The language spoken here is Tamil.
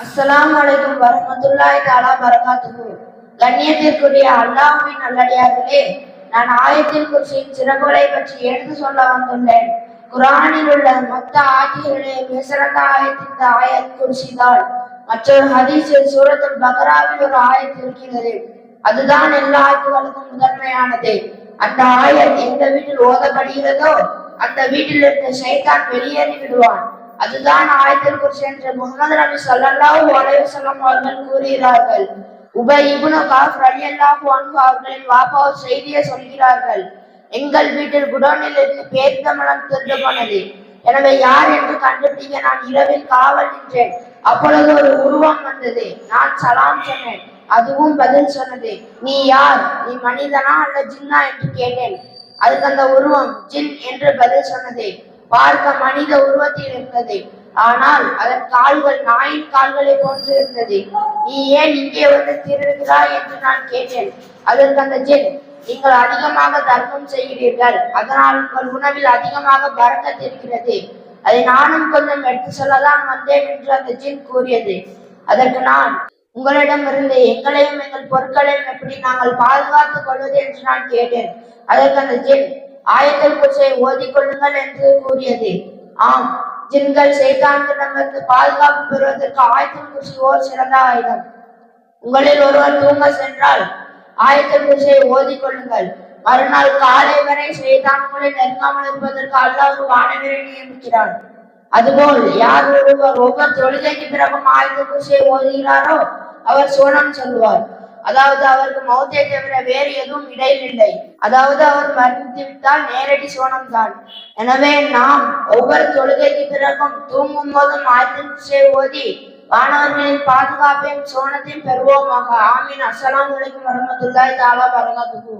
அஸ்லாம் வலைக்கும் வரமத்துல்லாஹி தாலா பரகாத்துஹு. கண்ணியத்திற்குரிய அல்லாஹ்வின் நல்லடியார்களே நான் ஆயத்தில் குறிச்சியின் சிறப்புகளை பற்றி எடுத்து சொல்ல வந்துள்ளேன். குர்ஆனில் உள்ள மொத்த ஆதிகளே மிக ஆயத்தின் ஆயத் இந்த மற்றொரு ஹதீஸில் சூரத்தில் பக்ராவில் ஒரு ஆயத் இருக்கிறது. அதுதான் எல்லா ஆய்வுகளுக்கும் முதன்மையானது. அந்த ஆயத் எந்த வீட்டில் ஓதப்படுகிறதோ அந்த வீட்டில் இருந்த சைத்தான் வெளியேறி விடுவான். அதுதான் ஆயத்தில் குறிச்சி என்று முகமது நபி ஸல்லல்லாஹு அலைஹி வஸல்லம் அவர்கள் கூறுகிறார்கள். உபை இப்னு காஃப் ரலியல்லாஹு அன்ஹு அவர்களின் வாப்பா ஒரு செய்தியை சொல்கிறார்கள். எங்கள் வீட்டில் குடோனில் இருந்து பேரிதமலம் திறந்து போனது. எனவே யார் என்று கண்டுபிடிக்க நான் இரவில் காவல் நின்றேன். அப்பொழுது ஒரு உருவம் வந்தது. நான் சலாம் சொன்னேன். அதுவும் பதில் சொன்னது. நீ யார்? நீ மனிதனா அல்ல ஜின்னா என்று கேட்டேன். அதுக்கு அந்த உருவம் ஜின் என்று பதில் சொன்னது. பார்க்க மனித உருவத்தில் இருந்தது. ஆனால் அதன் கால்கள் நாயின் கால்களை போன்று இருந்தது. நீ ஏன் இங்கே வந்து திருடுகிறாய் என்று நான் கேட்டேன். அதற்கு அந்த ஜென் நீங்கள் அதிகமாக தர்மம் செய்கிறீர்கள். அதனால் உங்கள் உணவில் அதிகமாக பறக்கத் இருக்கிறது அதை நானும் கொஞ்சம் எடுத்து சொல்லதான் வந்தேன் என்று அந்த ஜின் கூறியது. அதற்கு நான் உங்களிடமிருந்து எங்களையும் எங்கள் பொருட்களையும் எப்படி நாங்கள் பாதுகாத்துக் கொள்வது? என்று நான் கேட்டேன். அதற்கு அந்த ஜின் ஆயத்தல் குச்சை ஓதிக்கொள்ளுங்கள் என்று கூறியது. ஆம் ஜின்கள் சைத்தான்களிடமிருந்து பாதுகாப்பு பெறுவதற்கு ஆயத்தல் குச்சி ஓர் சிறந்த ஆயுதம். உங்களில் ஒருவர் தூங்க சென்றால் ஆயத்தல் குச்சியை ஓதிக்கொள்ளுங்கள் மறுநாள் காலை வரை சைத்தான் நெருங்காமல் இருப்பதற்கு அல்லாஹ் ஒரு வானவரை நியமிக்கிறான். அதுபோல் யார் ஒருவர் ஒவ்வொரு தொழுகைக்கு பிறகும் ஆயுத குச்சியை ஓதுகிறாரோ அவர் சோனம் சொல்லுவார். அதாவது அவருக்கு மௌத்தே தவிர வேறு எதுவும் இடையில் இல்லை அதாவது அவர் மரணித்து விட்டால் நேரடி சோனம் தான் எனவே நாம் ஒவ்வொரு தொழுகைக்கு பிறகும் தூங்கும் போதும் ஆயத்தின் ஓதி வானவர்களின் பாதுகாப்பையும் சோனத்தையும் பெறுவோமாக. ஆமீன். அஸ்லாம் வலைக்கும் வரமத்துல்லாஹி தாலா பரகாத்துஹு